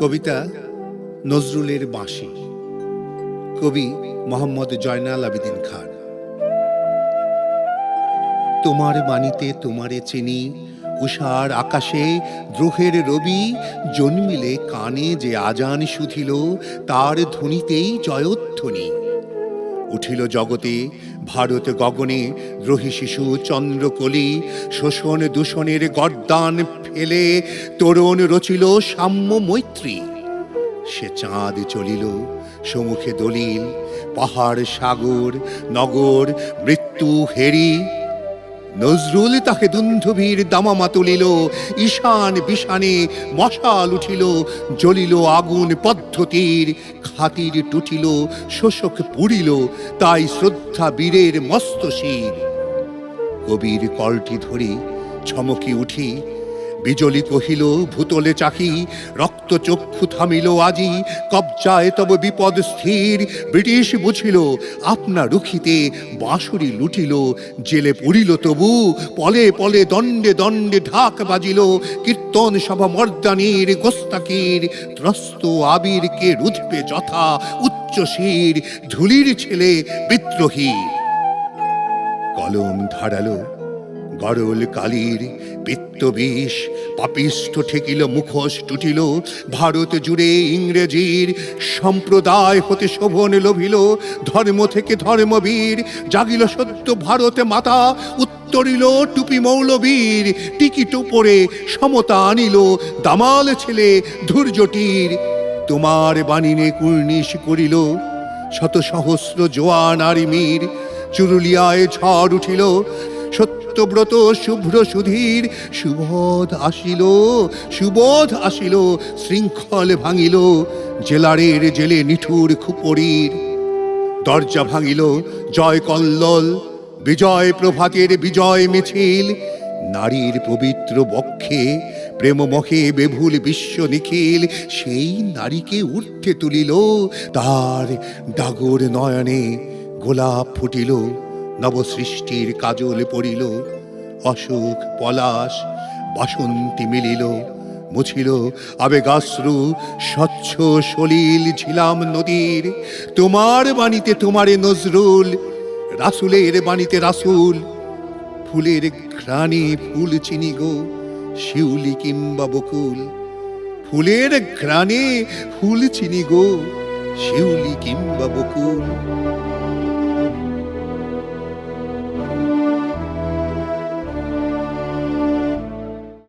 কবিতা নজরুলের বাঁশি। কবি মোহাম্মদ জয়নাল আবেদিন খান। তোমার বাণীতে তোমারে চিনি উষার আকাশে দ্রোহের রবি জন্মিলে কানে যে আজান শুধিল তার ধ্বনিতেই জয়ধ্বনি। উঠিল জগতে, ভারত গগনে, দ্রোহী শিশু চন্দ্রকলি, শোষণ দূষণের গর্দান ফেলে, তরুণ রচিল সাম্য মৈত্রী। সে চাঁদ চলিল, সমুখে দলিল, পাহাড় সাগর, নগর, মৃত্যু হেরি। নজরুল তাকে দুন্ধুভীর দামামা তুলিল, ঈশান বিশানে মশাল উঠিল, জ্বলিল আগুন পদ্ধতির খাতির টুটিল, শোষক পুড়িল, তাই শ্রদ্ধা বীরের মস্ত কবির কলটি ধরি ছমকি উঠি বিজলি কহিল, ভূতলে চাকি, রক্ত চক্ষু থামিল আজি, কবজায় তব বিপদ স্থির। ব্রিটিশ বুঝিল, আপনা রুখিতে বাঁশুরি লুটিল, জেলে পড়িল তবু, পলে পলে দণ্ডে দণ্ডে ঢাক বাজিল, কীর্তন সভা মর্দানির গোস্তাকির ত্রস্ত আবিরকে রুধবে যথা উচ্চ শির, ধুলির ছেলে বিদ্রোহী। কলম ধারালো গরল কালির পিত্তবিষ পাপিষ্ঠ ঠেকিল, মুখোশ টুটিল, ভারত জুড়ে ইংরেজির সম্প্রদায় হতে শোভন লোভিল, ধর্ম থেকে ধর্মবীর, জাগিল সত্য ভারতে মাতা, উত্তরিল টুপি মৌলবীর, টিকিট উপরে সমতা আনিল, দামাল ছেলে ধৈর্যটির তোমার বাণীনে কুর্নিশ করিল, শত সহস্র জোয়ান আরিমির, চুরুলিয়ায় ঝড় উঠিল সত্যব্রত শুভ্র সুধীর, সুবোধ আসিল সুবোধ আসিল, শৃঙ্খল ভাঙিল, জেলারের জেলে নিঠুর খুপড়ির দরজা ভাঙিল, জয় কল্লল, বিজয় প্রভাতের বিজয় মিছিল, নারীর পবিত্র বক্ষে প্রেমমখে বেভুল বিশ্ব নিখিল, সেই নারীকে উঠে তুলিল, তার ডাগর নয়নে গোলাপ ফুটিল। নবসৃষ্টির কাজল পড়িল, অশোক, পলাশ, বাসন্তী মিলিল, মুছিল, আবেগাশ্রু, স্বচ্ছ সলিল ছিলাম নদীর, তোমার বাণীতে তোমারে নজরুল, রাসুলের বাণীতে রাসুল, ফুলের ঘ্রাণে ফুল চিনি গো, শিউলি কিংবা বকুল, ফুলের ঘ্রাণে ফুল চিনি গো, শিউলি কিংবা বকুল।